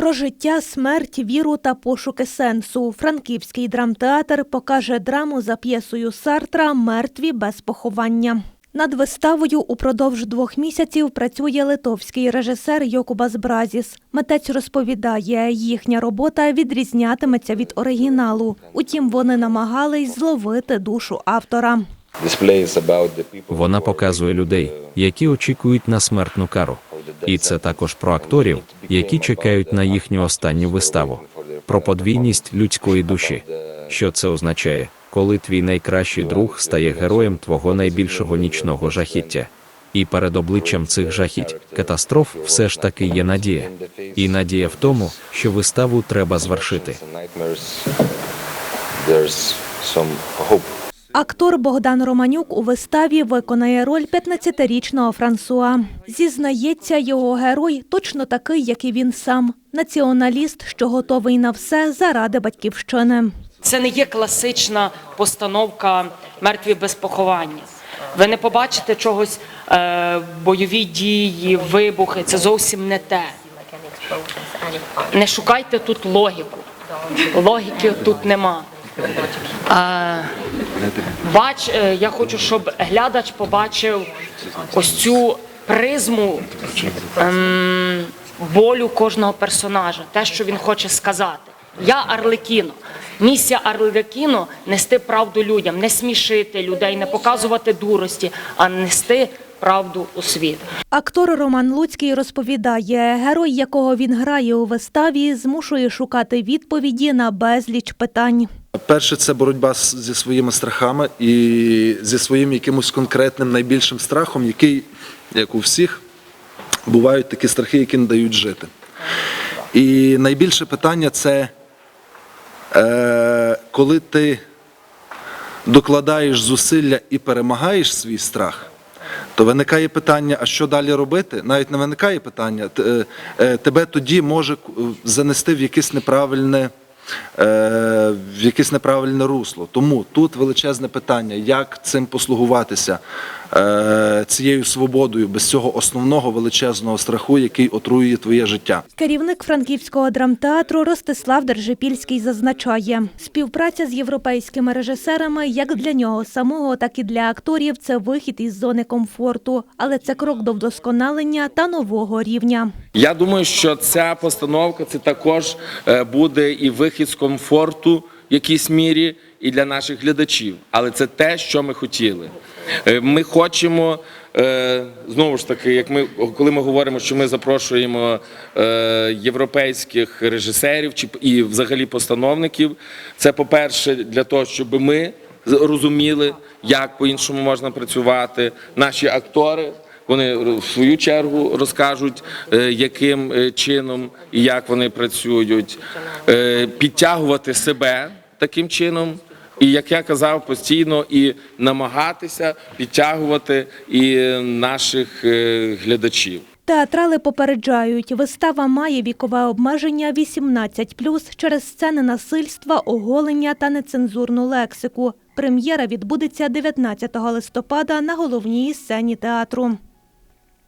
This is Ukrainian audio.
Про життя, смерть, віру та пошуки сенсу. Франківський драмтеатр покаже драму за п'єсою Сартра Мертві без поховання. Над виставою упродовж двох місяців працює литовський режисер Йокубас Бразіс. Митець розповідає, їхня робота відрізнятиметься від оригіналу. Утім, вони намагались зловити душу автора. Вона показує людей, які очікують на смертну кару. І це також про акторів, які чекають на їхню останню виставу, про подвійність людської душі. Що це означає, коли твій найкращий друг стає героєм твого найбільшого нічного жахіття? І перед обличчям цих жахіть катастроф все ж таки є надія. І надія в тому, що виставу треба звершити. Актор Богдан Романюк у виставі виконає роль 15-річного Франсуа. Зізнається, його герой точно такий, як і він сам. Націоналіст, що готовий на все заради батьківщини. Це не є класична постановка мертві без поховання. Ви не побачите чогось е, бойові дії, вибухи. Це зовсім не те. Не шукайте тут логіку. Логіки тут нема. Бач, е, я хочу, щоб глядач побачив ось цю призму ем, болю кожного персонажа, те, що він хоче сказати. Я Арлекіно. Місія Арлекіно нести правду людям, не смішити людей, не показувати дурості, а нести правду у світ. Актор Роман Луцький розповідає, герой, якого він грає у виставі, змушує шукати відповіді на безліч питань. Перше, це боротьба зі своїми страхами і зі своїм якимось конкретним найбільшим страхом, який, як у всіх, бувають такі страхи, які не дають жити. І найбільше питання це е, коли ти докладаєш зусилля і перемагаєш свій страх, то виникає питання, а що далі робити? Навіть не виникає питання. е, е, Тебе тоді може занести в якесь неправильне. Е, В якесь неправильне русло. Тому тут величезне питання, як цим послугуватися е, цією свободою без цього основного величезного страху, який отруює твоє життя. Керівник франківського драмтеатру Ростислав Держипільський зазначає, співпраця з європейськими режисерами як для нього самого, так і для акторів це вихід із зони комфорту, але це крок до вдосконалення та нового рівня. Я думаю, що ця постановка це також е, буде і вихід з комфорту в якійсь мірі і для наших глядачів. Але це те, що ми хотіли. Е, Ми хочемо е, знову ж таки, як ми коли ми говоримо, що ми запрошуємо європейських режисерів чи і взагалі постановників. Це по-перше, для того, щоб ми розуміли, як по-іншому можна працювати. Наші актори. Вони в свою чергу розкажуть, е, яким е, чином і як вони працюють, Е, підтягувати себе таким чином. І як я казав, постійно і намагатися підтягувати і наших глядачів. Театрали попереджають, вистава має вікове обмеження 18+, через сцени насильства, оголення та нецензурну лексику. Прем'єра відбудеться 19 листопада на головній сцені театру.